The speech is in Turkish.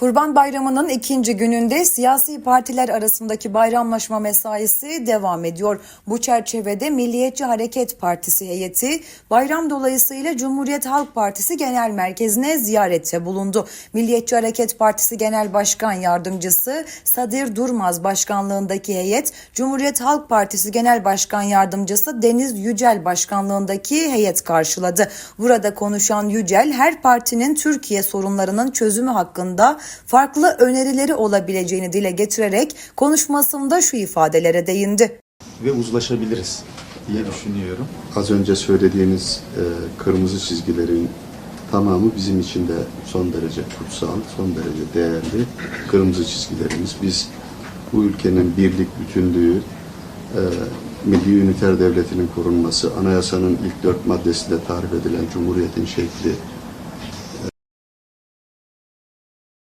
Kurban Bayramı'nın ikinci gününde siyasi partiler arasındaki bayramlaşma mesaisi devam ediyor. Bu çerçevede Milliyetçi Hareket Partisi heyeti bayram dolayısıyla Cumhuriyet Halk Partisi Genel Merkezi'ne ziyarette bulundu. Milliyetçi Hareket Partisi Genel Başkan Yardımcısı Sadir Durmaz başkanlığındaki heyet, Cumhuriyet Halk Partisi Genel Başkan Yardımcısı Deniz Yücel başkanlığındaki heyet karşıladı. Burada konuşan Yücel, her partinin Türkiye sorunlarının çözümü hakkında farklı önerileri olabileceğini dile getirerek konuşmasında şu ifadelere değindi. ve uzlaşabiliriz diye düşünüyorum. Az önce söylediğiniz e, kırmızı çizgilerin tamamı bizim için de son derece kutsal, son derece değerli kırmızı çizgilerimiz. Biz bu ülkenin birlik, bütünlüğü, e, milli üniter devletinin korunması, anayasanın ilk dört maddesinde tarif edilen cumhuriyetin şekli